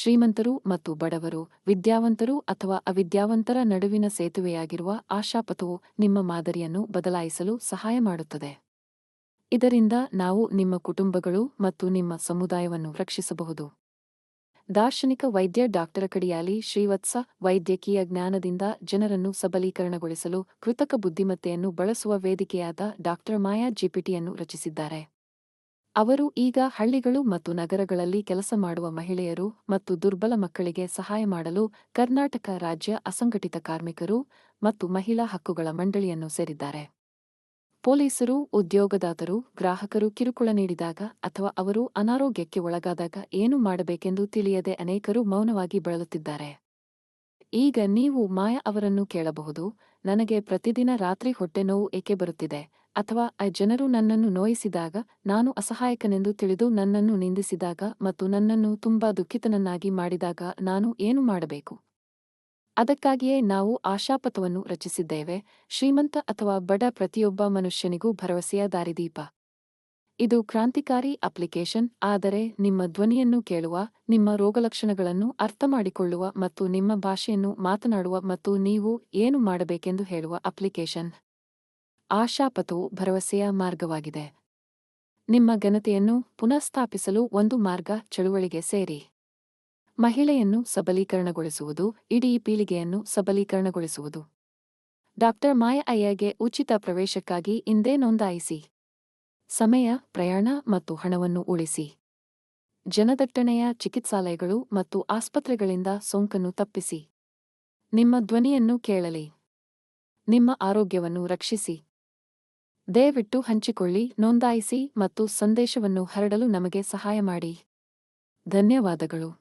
ಶ್ರೀಮಂತರು ಮತ್ತು ಬಡವರು, ವಿದ್ಯಾವಂತರು ಅಥವಾ ಅವಿದ್ಯಾವಂತರ ನಡುವಿನ ಸೇತುವೆಯಾಗಿರುವ ಆಶಾಪಥವು ನಿಮ್ಮ ಮಾದರಿಯನ್ನು ಬದಲಾಯಿಸಲು ಸಹಾಯ ಮಾಡುತ್ತದೆ. ಇದರಿಂದ ನಾವು ನಿಮ್ಮ ಕುಟುಂಬಗಳು ಮತ್ತು ನಿಮ್ಮ ಸಮುದಾಯವನ್ನು ರಕ್ಷಿಸಬಹುದು. ದಾರ್ಶನಿಕ ವೈದ್ಯ ಡಾಕ್ಟರ್ ಕಡಿಯಾಲಿ ಶ್ರೀವತ್ಸ ವೈದ್ಯಕೀಯ ಜ್ಞಾನದಿಂದ ಜನರನ್ನು ಸಬಲೀಕರಣಗೊಳಿಸಲು ಕೃತಕ ಬುದ್ಧಿಮತ್ತೆಯನ್ನು ಬಳಸುವ ವೇದಿಕೆಯಾದ ಡಾಕ್ಟರ್ ಮಾಯಾ ಜಿಪಿಟಿಯನ್ನು ರಚಿಸಿದ್ದಾರೆ. ಅವರು ಈಗ ಹಳ್ಳಿಗಳು ಮತ್ತು ನಗರಗಳಲ್ಲಿ ಕೆಲಸ ಮಾಡುವ ಮಹಿಳೆಯರು ಮತ್ತು ದುರ್ಬಲ ಮಕ್ಕಳಿಗೆ ಸಹಾಯ ಮಾಡಲು ಕರ್ನಾಟಕ ರಾಜ್ಯ ಅಸಂಘಟಿತ ಕಾರ್ಮಿಕರು ಮತ್ತು ಮಹಿಳಾ ಹಕ್ಕುಗಳ ಮಂಡಳಿಯನ್ನು ಸೇರಿದ್ದಾರೆ. ಪೊಲೀಸರು, ಉದ್ಯೋಗದಾತರು, ಗ್ರಾಹಕರು ಕಿರುಕುಳ ನೀಡಿದಾಗ ಅಥವಾ ಅವರು ಅನಾರೋಗ್ಯಕ್ಕೆ ಒಳಗಾದಾಗ ಏನು ಮಾಡಬೇಕೆಂದು ತಿಳಿಯದೆ ಅನೇಕರು ಮೌನವಾಗಿ ಬಳಲುತ್ತಿದ್ದಾರೆ. ಈಗ ನೀವು ಮಾಯ ಅವರನ್ನು ಕೇಳಬಹುದು. ನನಗೆ ಪ್ರತಿದಿನ ರಾತ್ರಿ ಹೊಟ್ಟೆ ನೋವು ಏಕೆ ಬರುತ್ತಿದೆ? ಅಥವಾ, ಆ ಜನರು ನನ್ನನ್ನು ನೋಯಿಸಿದಾಗ ನಾನು ಅಸಹಾಯಕನೆಂದು ತಿಳಿದು ನನ್ನನ್ನು ನಿಂದಿಸಿದಾಗ ಮತ್ತು ನನ್ನನ್ನು ತುಂಬಾ ದುಃಖಿತನನ್ನಾಗಿ ಮಾಡಿದಾಗ ನಾನು ಏನು ಮಾಡಬೇಕು? ಅದಕ್ಕಾಗಿಯೇ ನಾವು ಆಶಾಪಥವನ್ನು ರಚಿಸಿದ್ದೇವೆ. ಶ್ರೀಮಂತ ಅಥವಾ ಬಡ ಪ್ರತಿಯೊಬ್ಬ ಮನುಷ್ಯನಿಗೂ ಭರವಸೆಯ ದಾರಿದೀಪ. ಇದು ಕ್ರಾಂತಿಕಾರಿ ಅಪ್ಲಿಕೇಶನ್, ಆದರೆ ನಿಮ್ಮ ಧ್ವನಿಯನ್ನು ಕೇಳುವ, ನಿಮ್ಮ ರೋಗಲಕ್ಷಣಗಳನ್ನು ಅರ್ಥಮಾಡಿಕೊಳ್ಳುವ ಮತ್ತು ನಿಮ್ಮ ಭಾಷೆಯನ್ನು ಮಾತನಾಡುವ ಮತ್ತು ನೀವು ಏನು ಮಾಡಬೇಕೆಂದು ಹೇಳುವ ಅಪ್ಲಿಕೇಶನ್. ಆಶಾಪಥವು ಭರವಸೆಯ ಮಾರ್ಗವಾಗಿದೆ. ನಿಮ್ಮ ಘನತೆಯನ್ನು ಪುನಃಸ್ಥಾಪಿಸಲು ಒಂದು ಮಾರ್ಗ ಚಳುವಳಿಗೆ ಸೇರಿ. ಮಹಿಳೆಯನ್ನು ಸಬಲೀಕರಣಗೊಳಿಸುವುದು, ಇಡೀ ಪೀಳಿಗೆಯನ್ನು ಸಬಲೀಕರಣಗೊಳಿಸುವುದು. ಡಾಕ್ಟರ್ ಮಾಯ ಅಯ್ಯಗೆ ಉಚಿತ ಪ್ರವೇಶಕ್ಕಾಗಿ ಇಂದೇ ನೋಂದಾಯಿಸಿ. ಸಮಯ, ಪ್ರಯಾಣ ಮತ್ತು ಹಣವನ್ನು ಉಳಿಸಿ. ಜನದಟ್ಟಣೆಯ ಚಿಕಿತ್ಸಾಲಯಗಳು ಮತ್ತು ಆಸ್ಪತ್ರೆಗಳಿಂದ ಸೋಂಕನ್ನು ತಪ್ಪಿಸಿ. ನಿಮ್ಮ ಧ್ವನಿಯನ್ನು ಕೇಳಲಿ. ನಿಮ್ಮ ಆರೋಗ್ಯವನ್ನು ರಕ್ಷಿಸಿ. ದಯವಿಟ್ಟು ಹಂಚಿಕೊಳ್ಳಿ, ನೋಂದಾಯಿಸಿ ಮತ್ತು ಸಂದೇಶವನ್ನು ಹರಡಲು ನಮಗೆ ಸಹಾಯ ಮಾಡಿ. ಧನ್ಯವಾದಗಳು.